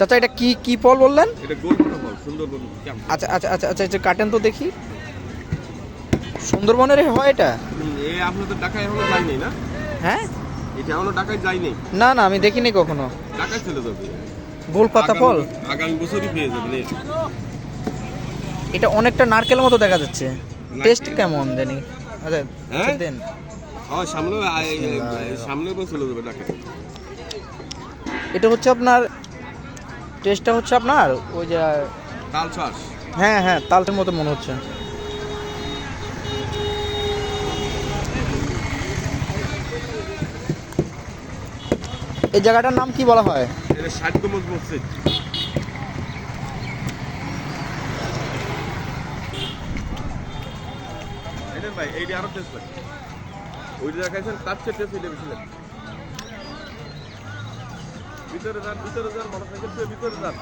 চাচা এটা কি কি ফল বললেন? আচ্ছা আচ্ছা আচ্ছা আচ্ছা এটা কাটেন তো দেখি। সুন্দরবনের হয় এটা? এ আপনি তো ঢাকায় এখনও যায়নি না? হ্যাঁ? এটা এখনও ঢাকায় যায়নি না না আমি দেখিনি কখনো। ঢাকায় চলে যাবে। গোল পাতা ফল? আগামী- আগামী বছরই পেয়ে যাবেন এটা অনেকটা নারকেলের মতো দেখা যাচ্ছে। টেস্ট কেমন জানি? আচ্ছা হ্যাঁ? আচ্ছা, দেন। হ্যাঁ সামনে সামনে চলে যাবে ঢাকায়। এটা হচ্ছে আপনার টেস্টটা হচ্ছে আপনার ওই যে তাল চাষ হ্যাঁ হ্যাঁ তালটার মতো মনে হচ্ছে। এই জায়গাটার নাম কি বলা হয়? এটা ষাট গম্বুজ মসজিদ। ভাই এইটা আরও টেস্ট ভাই ওইটা দেখাইছেন তার চেয়ে টেস্ট এটা বেশি লাগে। ভিতরে যান ভিতরে যান মোটরসাইকেল ভিতরে যান।